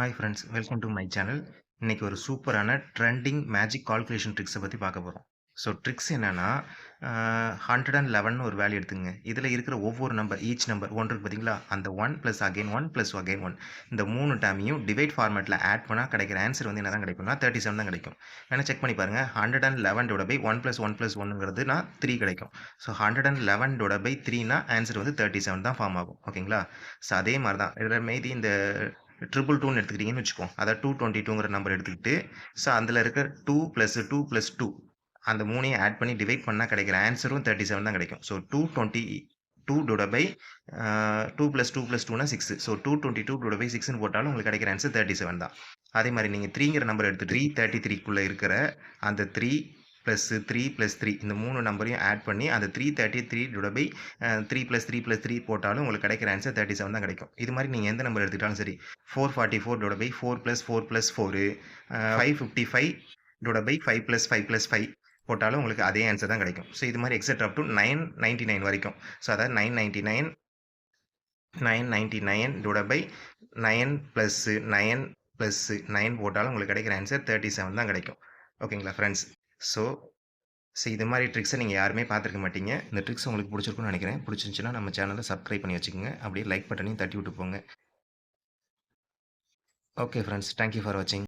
Hi friends welcome to my channel இன்றைக்கி ஒரு சூப்பரான ட்ரெண்டிங் மேஜிக் கால்குலேஷன் ட்ரிக்ஸை பற்றி பார்க்க போகிறோம் ஸோ ட்ரிக்ஸ் என்னென்னா ஹண்ட்ரட் அண்ட் லெவன் ஒரு வேல்யூ எடுத்துங்க இதில் இருக்கிற ஒவ்வொரு நம்பர் ஈச் நம்பர் ஒன் இருக்குது பார்த்தீங்களா அந்த one plus again one plus again one இந்த மூணு டேமையும் டிவைட் ஃபார்மேட்டில் ஆட் பண்ணால் கிடைக்கிற ஆன்சர் வந்து என்ன தான் கிடைக்கும்னா தேர்ட்டி செவன் தான் கிடைக்கும். வேணால் செக் பண்ணி பாருங்கள் hundred and eleven by one plus one plus ஒன்னுங்கிறதுனா three கிடைக்கும். So hundred and eleven by த்ரீனா answer வந்து தேர்ட்டி செவன் தான் ஃபார்ம் ஆகும். ஓகேங்களா ஸோ அதே மாதிரி தான் இதில் மீதி இந்த ட்ரிபிள் டூன்னு எடுத்துக்கிட்டிங்கன்னு வச்சுக்கோம் அதை டூ டுவெண்ட்டி டூங்கிற நம்பர் எடுத்துக்கிட்டு ஸோ அதில் இருக்க two plus two plus two அந்த மூணையும் ஆட் பண்ணி டிவைட் பண்ணால் கிடைக்கிற ஆன்சரும் தேர்ட்டி செவன் தான் கிடைக்கும். So two twenty two டோட by two plus two plus டூனா six so two twenty two டோட by சிக்ஸ்னு போட்டாலும் உங்களுக்கு கிடைக்கிற ஆன்சர் தேர்ட்டி செவன் தான். அதே மாதிரி நீங்கள் த்ரீங்கிற நம்பர் எடுத்து த்ரீ தேர்ட்டி த்ரீக்குள்ளே இருக்கிற அந்த three plus three plus three இந்த மூணு நம்பரையும் ஆட் பண்ணி அந்த three thirty three டோட by three plus three plus three போட்டாலும் உங்களுக்கு கிடைக்கிற ஆன்சர் தேர்ட்டி செவன் தான் கிடைக்கும். இது மாதிரி நீங்கள் எந்த நம்பர் எடுத்துக்கிட்டாலும் சரி four forty four டோட by four plus four plus four five fifty five டோட by five plus five plus five போட்டாலும் உங்களுக்கு அதே ஆன்சர் தான் கிடைக்கும். ஸோ இது மாதிரி எக்ஸெட் up to nine ninety nine வரைக்கும். ஸோ அதாவது nine ninety nine nine ninety nine டூட by nine plus nine plus nine போட்டாலும் உங்களுக்கு கிடைக்கிற ஆன்சர் தேர்ட்டி செவன் தான் கிடைக்கும். ஓகேங்களா ஃப்ரெண்ட்ஸ் ஸோ ஸோ இது மாதிரி ட்ரிக்ஸை நீங்கள் யாருமே பார்த்துருக்க மாட்டீங்க. இந்த ட்ரிக்ஸ் உங்களுக்கு பிடிச்சிருக்குன்னு நினைக்கிறேன். பிடிச்சிருந்துச்சுன்னா நம்ம சேனலை சப்ஸ்கிரைப் பண்ணி வச்சுக்கோங்க. அப்படியே லைக் பட்டனையும் தட்டி விட்டு போங்க. ஓகே ஃப்ரெண்ட்ஸ் தேங்க்யூ ஃபார் வாட்சிங்